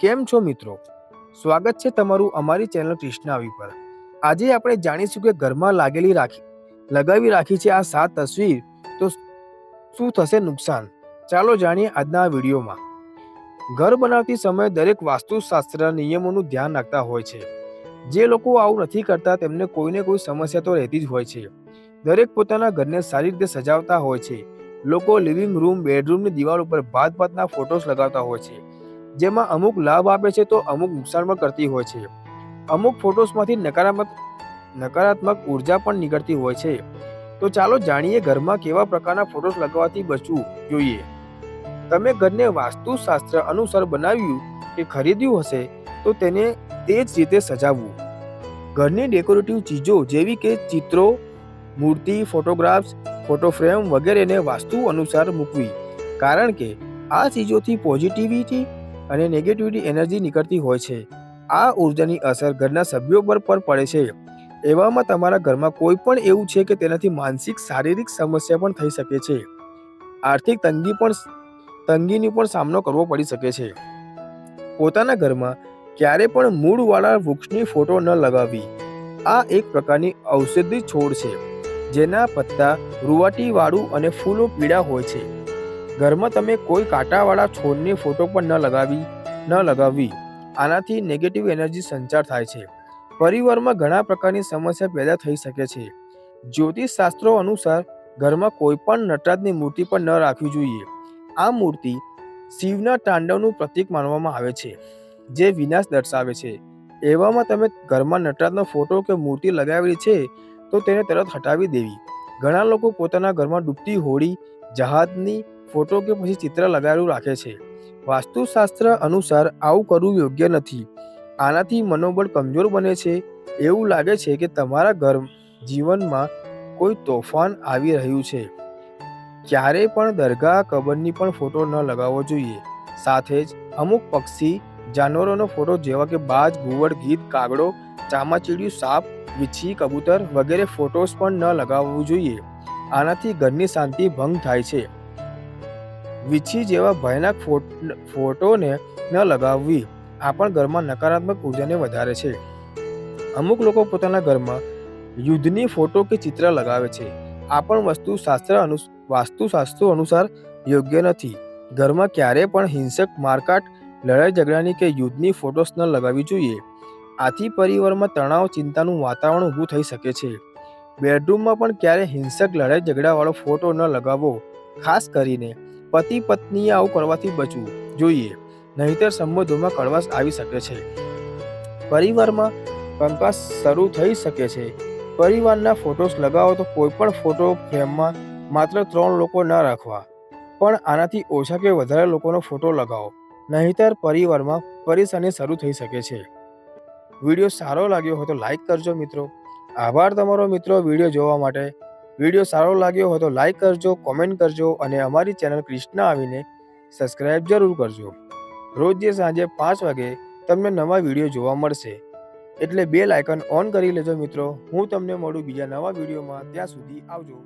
કેમ છો મિત્રો? સ્વાગત છે તમારું અમારી ચેનલ કૃષ્ણાવી પર. આજે આપણે જાણીશું કે ઘરમાં લાગેલી રાખી, લગાવી રાખી છે આ સાત તસવીર, તો શું થશે નુકસાન? ચાલો જાણીએ આજના વિડીયોમાં. ઘર બનાવતી સમયે દરેક વાસ્તુશાસ્ત્ર નિયમોનું ધ્યાન રાખતા હોય છે. જે લોકો આવું નથી કરતા તેમને કોઈને કોઈ સમસ્યા તો રહેતી જ હોય છે. દરેક પોતાના ઘરને સારી રીતે સજાવતા હોય છે. લોકો લિવિંગ રૂમ બેડરૂમની દિવાલ ઉપર ભાત ભાતના ફોટોસ લગાવતા હોય છે. જેમાં અમુક લાભ આપે છે તો અમુક નુકસાન પણ કરતી હોય છે. અમુક ફોટોસમાંથી નકારાત્મક નકારાત્મક ઊર્જા પણ નીકળતી હોય છે. તો ચાલો જાણીએ ઘરમાં કેવા પ્રકારના ફોટોસ લગાવવાથી બચવું જોઈએ. તમે ઘરને વાસ્તુશાસ્ત્ર અનુસાર બનાવ્યું કે ખરીદ્યું હશે, તો તેને તે જ રીતે સજાવવું. ઘરની ડેકોરેટિવ ચીજો જેવી કે ચિત્રો, મૂર્તિ, ફોટોગ્રાફ્સ, ફોટો ફ્રેમ વગેરેને વાસ્તુ અનુસાર મૂકવી. કારણ કે આ ચીજોથી પોઝિટિવિટી અને નેગેટિવિટી એનર્જી નીકળતી હોય છે. આ ઉર્જાની અસર ઘરના સભ્યો પર પણ પડે છે. એવામાં તમારા ઘરમાં કોઈ પણ એવું છે કે તેનાથી માનસિક, શારીરિક સમસ્યા પણ થઈ શકે છે. આર્થિક તંગી પણ તંગીની પણ સામનો કરવો પડી શકે છે. પોતાના ઘરમાં ક્યારે પણ મૂળવાળા વૃક્ષની ફોટો ન લગાવવી. આ એક પ્રકારની ઔષધિ છોડ છે. જેના પત્તા, રૂવાટીવાળું અને ફૂલો પીળા હોય છે. ઘરમાં તમે કોઈ કાંટાવાળા છોડની ફોટો પણ ન લગાવી, ન લગાવવી. આનાથી નેગેટિવ એનર્જી સંચાર થાય છે. પરિવારમાં ઘણા પ્રકારની સમસ્યા પેદા થઈ શકે છે. જ્યોતિષ શાસ્ત્રો અનુસાર ઘરમાં કોઈ પણ નટરાજની મૂર્તિ પણ ન રાખવી જોઈએ. આ મૂર્તિ શિવના તાંડવનું પ્રતીક માનવામાં આવે છે, જે વિનાશ દર્શાવે છે. એવામાં તમે ઘરમાં નટરાજનો ફોટો કે મૂર્તિ લગાવેલી છે, તો તેને તરત હટાવી દેવી. ઘણા લોકો પોતાના ઘરમાં ડૂબતી હોડી, જહાજની ફોટો કે પછી ચિત્ર લગાવેલું રાખે છે. વાસ્તુશાસ્ત્ર અનુસાર આવું કરવું યોગ્ય નથી. આનાથી મનોબળ કમજોર બને છે. એવું લાગે છે કે તમારા ઘર જીવનમાં કોઈ તોફાન આવી રહ્યું છે. ક્યારેય પણ દરગાહ કબરની પણ ફોટો ન લગાવવો જોઈએ. સાથે જ અમુક પક્ષી જાનવરોનો ફોટો જેવા કે બાજ, ઘુવડ ગીધ કાગડો, ચામાચીડિયું, સાપ, વીછી, કબૂતર વગેરે ફોટોસ પણ ન લગાવવું જોઈએ. આનાથી ઘરની શાંતિ ભંગ થાય છે. વીછી જેવા ભયાનક ફોટોને ન લગાવવી. આ પણ ઘરમાં નકારાત્મક ઉર્જાને વધારે છે. અમુક લોકો પોતાના ઘરમાં યુદ્ધની ફોટો કે ચિત્ર લગાવે છે. આ પણ વસ્તુ શાસ્ત્ર અનુ, વાસ્તુશાસ્ત્રો અનુસાર યોગ્ય નથી. ઘરમાં ક્યારેય પણ હિંસક, મારકાટ લડાઈ ઝઘડાની કે યુદ્ધની ફોટોસ ન લગાવવી જોઈએ. આથી પરિવારમાં તણાવ, ચિંતાનું વાતાવરણ ઊભું થઈ શકે છે. બેડરૂમમાં પણ ક્યારે હિંસક લડાઈ ઝઘડાવાળો ફોટો ન લગાવવો ખાસ કરીને પતિ પત્નીએ આવું કરવાથી બચવું જોઈએ. નહીતર સંબંધોમાં કડવાશ આવી શકે છે. પરિવારમાં કંકાસ શરૂ થઈ શકે છે. પરિવારના ફોટોસ લગાવો તો કોઈ પણ ફોટો ફ્રેમમાં માત્ર ત્રણ લોકો ન રાખવા. પણ આનાથી ઓછા કે વધારે લોકોનો ફોટો લગાવો. નહીતર પરિવારમાં પરેશાની શરૂ થઈ શકે છે. વીડિયો સારો લાગ્યો હોય તો લાઈક કરજો મિત્રો. આભાર તમારો મિત્રો વીડિયો જોવા માટે. વીડિયો સારો લાગ્યો હોય તો લાઈક કરજો, કોમેન્ટ કરજો અને અમારી ચેનલ ક્રિષ્ના આવીને સબસ્ક્રાઈબ જરૂર કરજો. રોજ સાંજે પાંચ વાગે તમને નવા વીડિયો જોવા મળશે. એટલે બે લાઇકન ઓન કરી લેજો મિત્રો. હું તમને મળું બીજા નવા વિડીયોમાં. ત્યાં સુધી આવજો.